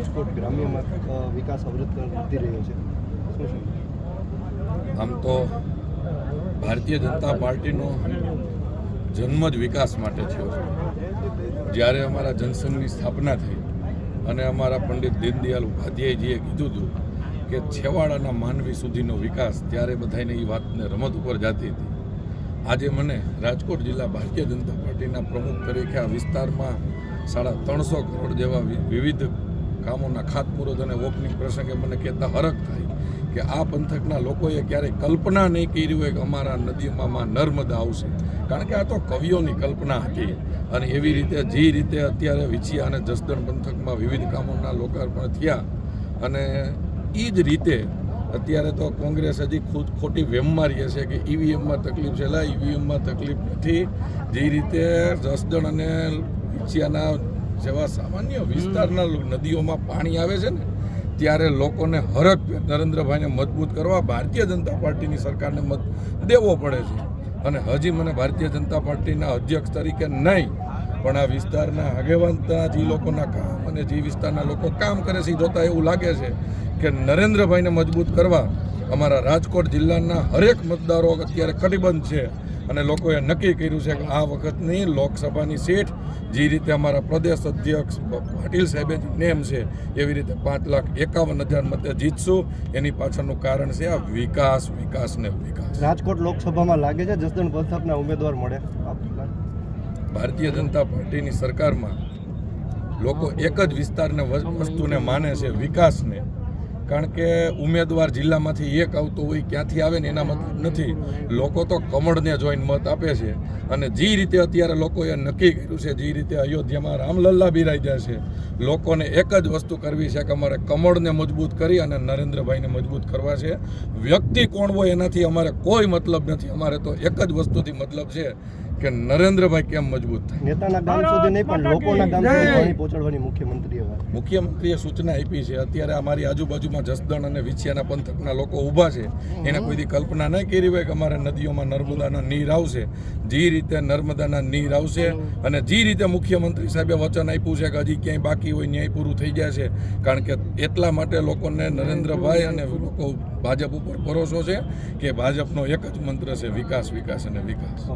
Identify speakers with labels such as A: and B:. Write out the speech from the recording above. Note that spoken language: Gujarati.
A: રાજકોટ ગ્રામ્યમાં વિકાસ અવરોધ વધી રહ્યો છે.
B: આમ તો ભારતીય જનતા પાર્ટીનો જન્મ જ વિકાસ માટે થયો છે. જ્યારે અમારા જનસંઘની સ્થાપના થઈ અને અમારા પંડિત દીનદયાલ ઉપાધ્યાયજીએ કીધું હતું કે છેવાડાના માનવી સુધીનો વિકાસ ત્યારે બધાને એ વાતને રમત ઉપર જાતી હતી. આજે મને રાજકોટ જિલ્લા ભારતીય જનતા પાર્ટીના પ્રમુખ તરીકે આ વિસ્તારમાં સાડા ત્રણસો કરોડ જેવા વિવિધ કામોના ખાતમુહૂર્ત અને ઓપનિંગ પ્રસંગે મને કહેતા હરખ થાય કે આ પંથકના લોકોએ ક્યારેય કલ્પના નહીં કરી હોય કે અમારા નદીમાં માં નર્મદા આવશે. કારણ કે આ તો કવિઓની કલ્પના હતી. અને એવી રીતે, જે રીતે અત્યારે વિછિયા અને જસદણ પંથકમાં વિવિધ કામોના લોકાર્પણ થયા અને એ જ રીતે અત્યારે તો કોંગ્રેસ હજી ખુદ ખોટી વેમમાં રહે છે કે ઈવીએમમાં તકલીફ છે. ઈવીએમમાં તકલીફ નથી. જે રીતે જસદણ અને વિછિયાના જેવા સામાન્ય વિસ્તારના નદીઓમાં પાણી આવે છે ને, ત્યારે લોકોને હરખ નરેન્દ્રભાઈને મજબૂત કરવા ભારતીય જનતા પાર્ટીની સરકારને મત દેવો પડે છે. અને હજી મને ભારતીય જનતા પાર્ટીના અધ્યક્ષ તરીકે નહીં, પણ આ વિસ્તારના આગેવાનતા જે લોકોના કામ અને જે વિસ્તારના લોકો કામ કરે છે જોતા એવું લાગે છે કે નરેન્દ્રભાઈને મજબૂત કરવા અમારા રાજકોટ જિલ્લાના હરેક મતદારો અત્યારે કટિબંધ છે. અને લોકોએ નક્કી કર્યું છે કે આ વખતની લોકસભાની સીટ જે રીતે અમારા પ્રદેશ અધ્યક્ષ પાટીલ સાહેબે નેમ છે એવી રીતે પાંચ લાખ એકાવન હજાર મતે જીતશું. એની પાછળનું કારણ છે આ વિકાસ વિકાસ ને વિકાસ.
A: રાજકોટ લોકસભામાં લાગે છે જસદણ પંથકના ઉમેદવાર મળે?
B: ભારતીય જનતા પાર્ટીની સરકારમાં લોકો એક જ વિસ્તારને વસ્તુને માને છે વિકાસને. કારણ કે ઉમેદવાર જિલ્લામાંથી એક આવતો હોય, ક્યાંથી આવે ને એના મતલબ નથી. લોકો તો કમળને જોઈને મત આપે છે. અને જે રીતે અત્યારે લોકોએ નક્કી કર્યું છે, જે રીતે અયોધ્યામાં રામલલ્લા બિરાજ્યા છે, લોકોને એક જ વસ્તુ કરવી છે કે અમારે કમળને મજબૂત કરી અને નરેન્દ્રભાઈને મજબૂત કરવા છે. વ્યક્તિ કોણ હોય એનાથી અમારે કોઈ મતલબ નથી. અમારે તો એક જ વસ્તુથી મતલબ છે કે નરેન્દ્રભાઈ કેમ મજબૂત થાય?
A: નેતાના ગામ સુધી નહીં પણ લોકોના ગામ સુધી પાણી પહોંચાડવાની મુખ્યમંત્રીએ વાત.
B: મુખ્યમંત્રીએ સૂચના આપી છે અત્યારે અમારી આજુબાજુમાં જસદણ અને વિછિયાના પંથકના લોકો ઊભા છે. એને કોઈથી કલ્પના ન કરી હોય કે અમારે નદીઓમાં નર્મદાના નીર આવશે. જે રીતે નર્મદાના નીર આવશે અને જે રીતે મુખ્યમંત્રી સાહેબે વચન આપ્યું છે કે હજી ક્યાંય બાકી હોય ન્યાય પૂરું થઈ જાય છે કારણ કે એટલા માટે લોકોને નરેન્દ્રભાઈ અને લોકો ભાજપ ઉપર ભરોસો છે કે ભાજપનો એક જ મંત્ર છે વિકાસ વિકાસ અને વિકાસ.